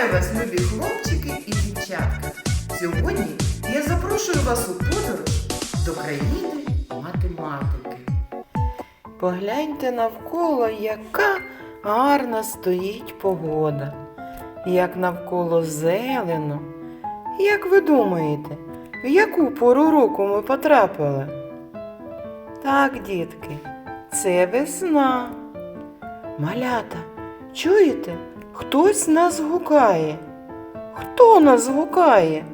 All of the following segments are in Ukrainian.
Вітаю вас, любі хлопчики і дівчатка. Сьогодні я запрошую вас у подорож до країни математики. Погляньте навколо, яка гарна стоїть погода, як навколо зелено. Як ви думаєте, в яку пору року ми потрапили? Так, дітки, це весна. Малята, чуєте? Хтось нас гукає. Хто нас гукає?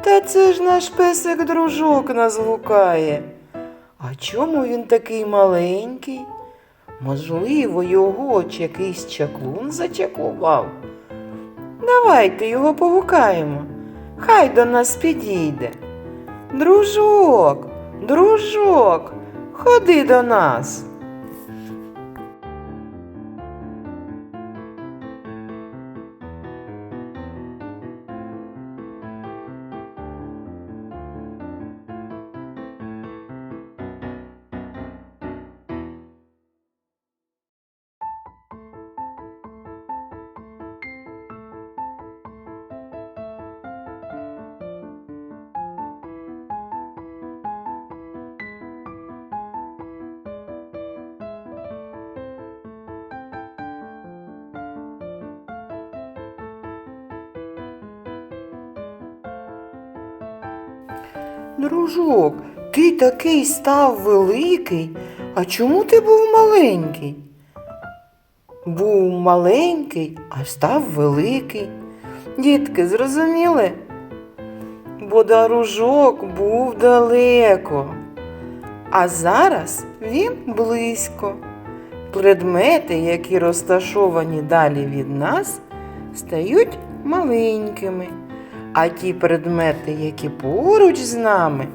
Та це ж наш песик дружок нас гукає. А чому він такий маленький? Можливо, його ч якийсь чаклун зачаклував. Давайте його погукаємо. Хай до нас підійде. Дружок, дружок, ходи до нас. Дружок, ти такий став великий. А чому ти був маленький? Був маленький, а став великий. Дітки, зрозуміли? Бо дружок був далеко, а зараз він близько. Предмети, які розташовані далі від нас, стають маленькими. А ті предмети, які поруч з нами,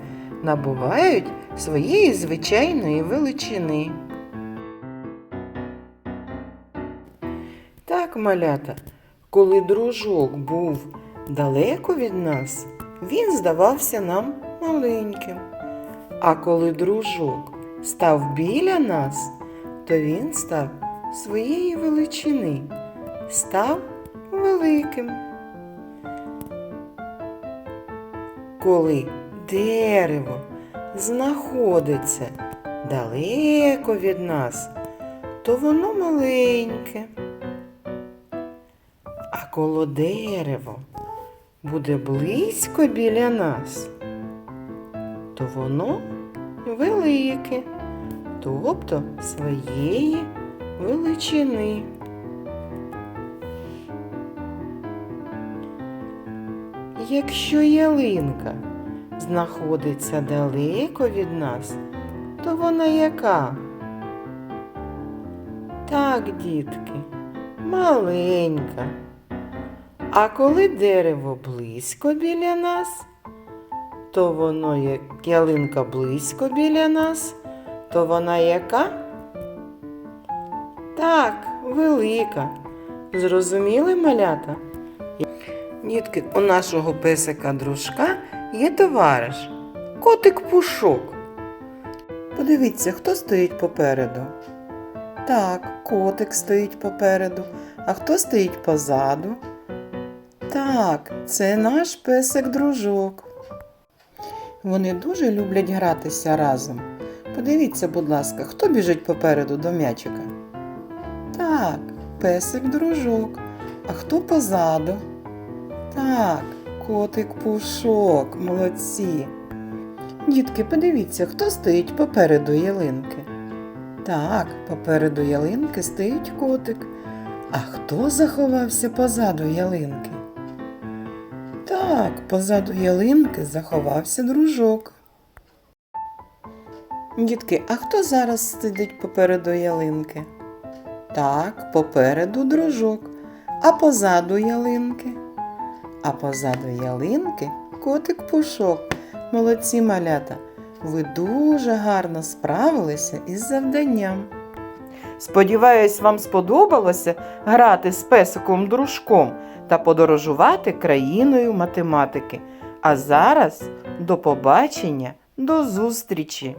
набувають своєї звичайної величини. Так, малята, коли дружок був далеко від нас, він здавався нам маленьким. А коли дружок став біля нас, то він став своєї величини, став великим. Коли дерево знаходиться далеко від нас, то воно маленьке. А коло дерево буде близько біля нас, то воно велике, тобто своєї величини. Якщо ялинка знаходиться далеко від нас, то вона яка? Так, дітки, маленька. А коли дерево близько біля нас, то воно як ялинка близько біля нас, то вона яка? Так, велика. Зрозуміли малята? Дітки, у нашого песика дружка є товариш, котик пушок. Подивіться, хто стоїть попереду. Так, котик стоїть попереду. А хто стоїть позаду? Так, це наш песик дружок. Вони дуже люблять гратися разом. Подивіться, будь ласка, хто біжить попереду до м'ячика? Так, песик дружок. А хто позаду? Так, котик пушок, молодці. Дітки, подивіться, хто стоїть попереду ялинки. Так, попереду ялинки стоїть котик. А хто заховався позаду ялинки? Так, позаду ялинки заховався дружок. Дітки, а хто зараз сидить попереду ялинки? Так, попереду дружок, а позаду ялинки. А позаду ялинки котик пушок. Молодці малята. Ви дуже гарно справилися із завданням. Сподіваюсь, вам сподобалося грати з песиком дружком та подорожувати країною математики. А зараз до побачення, до зустрічі!